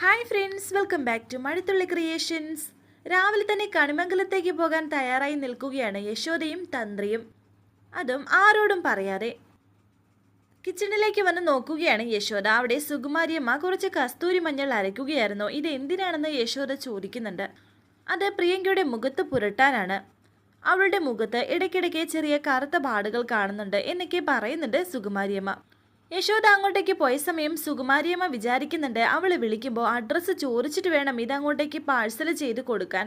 Hi friends welcome back to Mazhathulli creations. രാവിലെ തന്നെ കണിമംഗലത്തേക്ക് പോകാൻ തയ്യാറായി നിൽക്കുകയാണ് യശോദയും തന്ത്രിയും. അതും ആരോടും പറയാതെ. കിച്ചണിലേക്ക് വന്ന് നോക്കുകയാണ് യശോദ. അവിടെ സുകുമാരിയമ്മ കുറച്ച് കസ്തൂരി മഞ്ഞൾ അരയ്ക്കുകയായിരുന്നു. ഇത് എന്തിനാണെന്ന് യശോദ ചോദിക്കുന്നുണ്ട്. അത് പ്രിയങ്കയുടെ മുഖത്ത് പുരട്ടാനാണ്. അവളുടെ മുഖത്ത് ഇടയ്ക്കിടയ്ക്ക് ചെറിയ കറുത്ത പാടുകൾ കാണുന്നുണ്ട് എന്നൊക്കെ പറയുന്നുണ്ട് സുകുമാരിയമ്മ. യശോദ അങ്ങോട്ടേക്ക് പോയ സമയം സുകുമാരിയമ്മ വിചാരിക്കുന്നുണ്ട് അവളെ വിളിക്കുമ്പോൾ അഡ്രസ്സ് ചോദിച്ചിട്ട് വേണം ഇത് അങ്ങോട്ടേക്ക് പാഴ്സൽ ചെയ്ത് കൊടുക്കാൻ.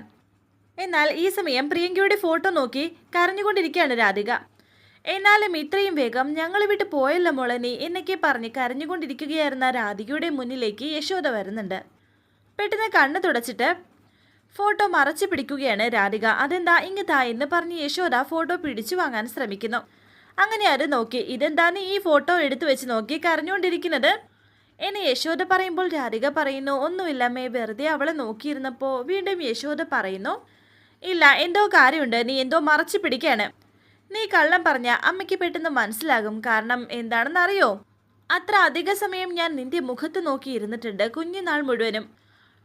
എന്നാൽ ഈ സമയം പ്രിയങ്കയുടെ ഫോട്ടോ നോക്കി കരഞ്ഞുകൊണ്ടിരിക്കുകയാണ് രാധിക. എന്നാലും ഇത്രയും വേഗം ഞങ്ങൾ വിട്ട് പോയല്ലോ മോളെ നീ എന്നൊക്കെ പറഞ്ഞ് കരഞ്ഞുകൊണ്ടിരിക്കുകയായിരുന്ന രാധികയുടെ മുന്നിലേക്ക് യശോദ വരുന്നുണ്ട്. പെട്ടെന്ന് കണ്ണ് തുടച്ചിട്ട് ഫോട്ടോ മറച്ചു പിടിക്കുകയാണ് രാധിക. അതെന്താ ഇങ്ങതാ എന്ന് പറഞ്ഞ് യശോദ ഫോട്ടോ പിടിച്ചു വാങ്ങാൻ ശ്രമിക്കുന്നു. അങ്ങനെ അത് നോക്കി? ഇതെന്താണ് ഈ ഫോട്ടോ എടുത്തു വെച്ച് നോക്കി കരഞ്ഞുകൊണ്ടിരിക്കുന്നത്? എന്നെ യശോദ പറയുമ്പോൾ രാധിക പറയുന്നു ഒന്നുമില്ലമ്മേ വെറുതെ അവളെ നോക്കിയിരുന്നപ്പോൾ വീണ്ടും യശോദ പറയുന്നു ഇല്ല എന്തോ കാര്യമുണ്ട് നീ എന്തോ മറച്ചു പിടിക്കാണ്. നീ കള്ളം പറഞ്ഞ അമ്മയ്ക്ക് പെട്ടെന്ന് മനസ്സിലാകും. കാരണം എന്താണെന്നറിയോ? അത്ര അധിക സമയം ഞാൻ നിന്റെ മുഖത്ത് നോക്കി ഇരുന്നിട്ടുണ്ട് കുഞ്ഞുനാൾ മുഴുവനും.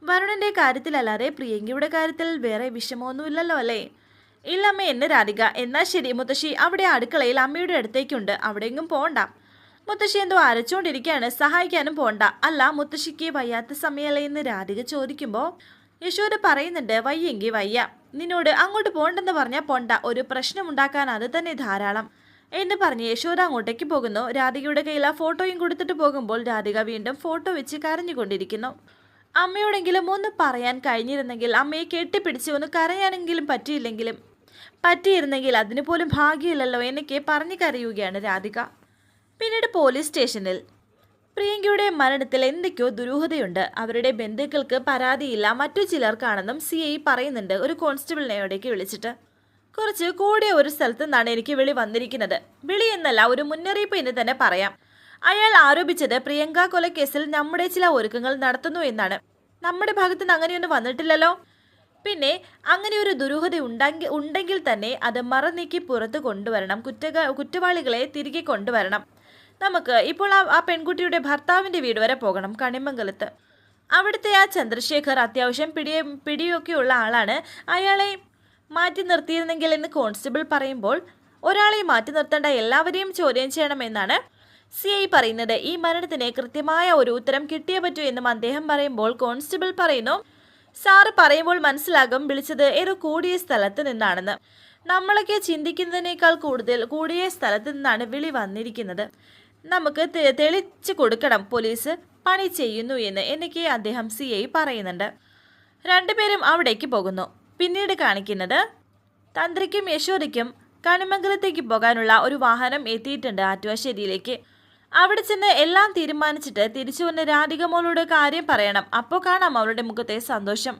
വരുണന്റെ കാര്യത്തിലല്ലാതെ പ്രിയങ്കയുടെ കാര്യത്തിൽ വേറെ വിഷമമൊന്നുമില്ലല്ലോ അല്ലേ? ഇല്ലമ്മ എന്നെ രാധിക. എന്നാ ശരി മുത്തശ്ശി. അവിടെ അടുക്കളയിൽ അമ്മയുടെ അടുത്തേക്കുണ്ട്. അവിടെയെങ്കിലും പോണ്ട. മുത്തശ്ശി എന്തോ അരച്ചുകൊണ്ടിരിക്കുകയാണ് സഹായിക്കാനും പോണ്ട. അല്ല മുത്തശ്ശിക്ക് വയ്യാത്ത സമയമല്ലേ എന്ന് രാധിക ചോദിക്കുമ്പോൾ യശോദ പറയുന്നുണ്ട് വയ്യെങ്കിൽ വയ്യ. നിന്നോട് അങ്ങോട്ട് പോണ്ടെന്ന് പറഞ്ഞാൽ പോണ്ട. ഒരു പ്രശ്നമുണ്ടാക്കാൻ അത് തന്നെ ധാരാളം. എന്ന് പറഞ്ഞ് യശോദ അങ്ങോട്ടേക്ക് പോകുന്നു. രാധികയുടെ കയ്യിൽ ആ ഫോട്ടോയും കൊടുത്തിട്ട് പോകുമ്പോൾ രാധിക വീണ്ടും ഫോട്ടോ വെച്ച് കരഞ്ഞുകൊണ്ടിരിക്കുന്നു. അമ്മയോടെങ്കിലും ഒന്ന് പറയാൻ കഴിഞ്ഞിരുന്നെങ്കിൽ അമ്മയെ കെട്ടിപ്പിടിച്ച് ഒന്ന് കരയാനെങ്കിലും പറ്റിയില്ലെങ്കിലും പറ്റിയിരുന്നെങ്കിൽ അതിന് പോലും ഭാഗ്യമില്ലല്ലോ എന്നൊക്കെ പറഞ്ഞു കരയുകയാണ് രാധിക. പിന്നീട് പോലീസ് സ്റ്റേഷനിൽ. പ്രിയങ്കയുടെ മരണത്തിൽ എന്തൊക്കെയോ ദുരൂഹതയുണ്ട്. അവരുടെ ബന്ധുക്കൾക്ക് പരാതിയില്ല. മറ്റു ചിലർക്കാണെന്നും സി ഐ പറയുന്നുണ്ട്. ഒരു കോൺസ്റ്റബിളിനെയോടേക്ക് വിളിച്ചിട്ട്. കുറച്ച് കൂടിയ ഒരു സ്ഥലത്ത് നിന്നാണ് എനിക്ക് വിളി വന്നിരിക്കുന്നത്. വിളി എന്നല്ല ഒരു മുന്നറിയിപ്പ് എന്ന് തന്നെ പറയാം. അയാൾ ആരോപിച്ചത് പ്രിയങ്ക കൊലക്കേസിൽ നമ്മുടെ ചില ഒരുക്കങ്ങൾ നടത്തുന്നു എന്നാണ്. നമ്മുടെ ഭാഗത്തുനിന്ന് അങ്ങനെയൊന്നും വന്നിട്ടില്ലല്ലോ. പിന്നെ അങ്ങനെ ഒരു ദുരൂഹത ഉണ്ടെങ്കിൽ ഉണ്ടെങ്കിൽ തന്നെ അത് മറനീക്കി പുറത്ത് കൊണ്ടുവരണം കുറ്റ കുറ്റവാളികളെ തിരികെ കൊണ്ടുവരണം. നമുക്ക് ഇപ്പോൾ ആ പെൺകുട്ടിയുടെ ഭർത്താവിന്റെ വീട് വരെ പോകണം കണിമംഗലത്ത്. അവിടുത്തെ ആ ചന്ദ്രശേഖർ അത്യാവശ്യം പിടിയ പിടിയൊക്കെയുള്ള ആളാണ്. അയാളെ മാറ്റി നിർത്തിയിരുന്നെങ്കിൽ എന്ന് കോൺസ്റ്റബിൾ പറയുമ്പോൾ ഒരാളെ മാറ്റി നിർത്തേണ്ട എല്ലാവരെയും ചോദ്യം ചെയ്യണമെന്നാണ് സി ഐ പറയുന്നത്. ഈ മരണത്തിന് കൃത്യമായ ഒരു ഉത്തരം കിട്ടിയേ പറ്റൂ എന്നും അദ്ദേഹം പറയുമ്പോൾ കോൺസ്റ്റബിൾ പറയുന്നു. സാറ് പറയുമ്പോൾ മനസ്സിലാകും വിളിച്ചത് ഏറെ കൂടിയ സ്ഥലത്ത് നിന്നാണെന്ന്. നമ്മളൊക്കെ ചിന്തിക്കുന്നതിനേക്കാൾ കൂടുതൽ കൂടിയ സ്ഥലത്ത് നിന്നാണ് വിളി വന്നിരിക്കുന്നത്. നമുക്ക് തെളിച്ചു കൊടുക്കണം പോലീസ് പണി ചെയ്യുന്നു എന്ന് എനിക്ക് അദ്ദേഹം സി ഐ പറയുന്നുണ്ട്. രണ്ടുപേരും അവിടേക്ക് പോകുന്നു. പിന്നീട് കാണിക്കുന്നത് തന്ത്രിക്കും യശോദയ്ക്കും കണിമംഗലത്തേക്ക് പോകാനുള്ള ഒരു വാഹനം എത്തിയിട്ടുണ്ട് ആറ്റുവാശ്ശേരിയിലേക്ക്. അവിടെ ചെന്ന് എല്ലാം തീരുമാനിച്ചിട്ട് തിരിച്ചു വന്ന് രാധിക മോളോട് കാര്യം പറയണം. അപ്പോൾ കാണാം അവളുടെ മുഖത്തെ സന്തോഷം.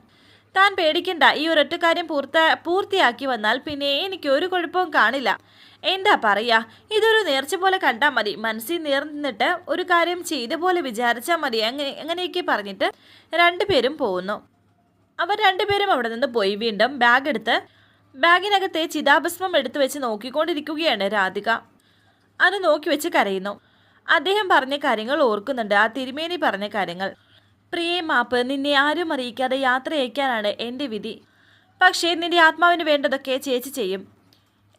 താൻ പേടിക്കണ്ട. ഈ ഒരൊറ്റ കാര്യം പൂർത്ത പൂർത്തിയാക്കി വന്നാൽ പിന്നെ എനിക്ക് ഒരു കുഴപ്പവും കാണില്ല. എന്താ പറയാ? ഇതൊരു നേർച്ച പോലെ കണ്ടാൽ മതി. മനസ്സിൽ നേർന്നിട്ട് ഒരു കാര്യം ചെയ്ത പോലെ വിചാരിച്ചാൽ മതി. അങ്ങനെ അങ്ങനെയൊക്കെ പറഞ്ഞിട്ട് രണ്ടുപേരും പോകുന്നു അവർ രണ്ടുപേരും അവിടെ നിന്ന് പോയി. വീണ്ടും ബാഗ് എടുത്ത് ബാഗിനകത്തെ ചിതാഭസ്മം എടുത്തു വെച്ച് നോക്കിക്കൊണ്ടിരിക്കുകയാണ് രാധിക. അത് നോക്കി വെച്ച് കരയുന്നു. അദ്ദേഹം പറഞ്ഞ കാര്യങ്ങൾ ഓർക്കുന്നുണ്ട്. ആ തിരുമേനി പറഞ്ഞ കാര്യങ്ങൾ പ്രിയേ മാപ്പ് നിന്നെ ആരും അറിയിക്കാതെ യാത്ര അയക്കാനാണ് എന്റെ വിധി. പക്ഷേ നിന്റെ ആത്മാവിന് വേണ്ടതൊക്കെ ചേച്ചി ചെയ്യും.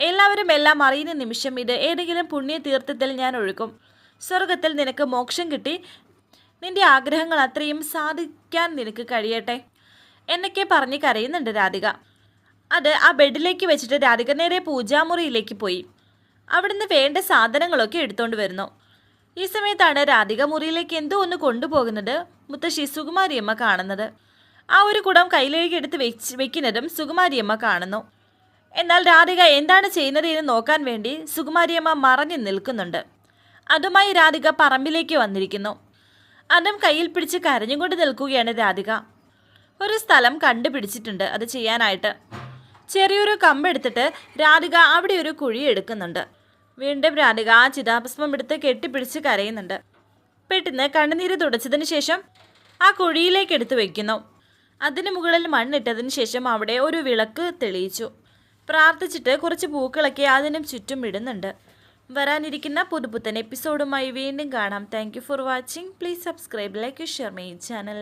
എല്ലാവരും എല്ലാം അറിയുന്ന നിമിഷം ഇത് ഏതെങ്കിലും പുണ്യ തീർത്ഥത്തിൽ ഞാൻ ഒഴുക്കും. സ്വർഗത്തിൽ നിനക്ക് മോക്ഷം കിട്ടി. നിന്റെ ആഗ്രഹങ്ങൾ അത്രയും സാധിക്കാൻ നിനക്ക് കഴിയട്ടെ എന്നൊക്കെ പറഞ്ഞ് കരയുന്നുണ്ട് രാധിക. അത് ആ ബെഡിലേക്ക് വെച്ചിട്ട് രാധിക നേരെ പൂജാമുറിയിലേക്ക് പോയി. അവിടുന്ന് വേണ്ട സാധനങ്ങളൊക്കെ എടുത്തുകൊണ്ട് വരുന്നു. ഈ സമയത്താണ് രാധിക മുറിയിലേക്ക് എന്തോ ഒന്ന് കൊണ്ടുപോകുന്നത് മുത്തശ്ശി സുകുമാരിയമ്മ കാണുന്നത്. ആ ഒരു കുടം കയ്യിലേക്ക് എടുത്ത് വെച്ച് വെക്കുന്നതും സുകുമാരിയമ്മ കാണുന്നു. എന്നാൽ രാധിക എന്താണ് ചെയ്യുന്നത് എന്ന് നോക്കാൻ വേണ്ടി സുകുമാരിയമ്മ മറഞ്ഞു നിൽക്കുന്നുണ്ട്. അതുമായി രാധിക പറമ്പിലേക്ക് വന്നിരിക്കുന്നു. അതും കയ്യിൽ പിടിച്ച് കരഞ്ഞുകൊണ്ട് നിൽക്കുകയാണ് രാധിക. ഒരു സ്ഥലം കണ്ടുപിടിച്ചിട്ടുണ്ട് അത് ചെയ്യാനായിട്ട്. ചെറിയൊരു കമ്പെടുത്തിട്ട് രാധിക അവിടെ ഒരു കുഴി എടുക്കുന്നുണ്ട്. വീണ്ടും രാധിക ആ ചിതാഭസ്മം എടുത്ത് കെട്ടിപ്പിടിച്ച് കരയുന്നുണ്ട്. പെട്ടെന്ന് കണ്ണുനീര് തുടച്ചതിന് ശേഷം ആ കുഴിയിലേക്ക് എടുത്തു വയ്ക്കുന്നു അതിന് മുകളിൽ മണ്ണിട്ടതിന് ശേഷം അവിടെ ഒരു വിളക്ക് തെളിയിച്ചു. പ്രാർത്ഥിച്ചിട്ട് കുറച്ച് പൂക്കളൊക്കെ അതിനും ചുറ്റും ഇടുന്നുണ്ട്. വരാനിരിക്കുന്ന പുതുപുത്തൻ എപ്പിസോഡുമായി വീണ്ടും കാണാം. Thank for watching please subscribe like share my channel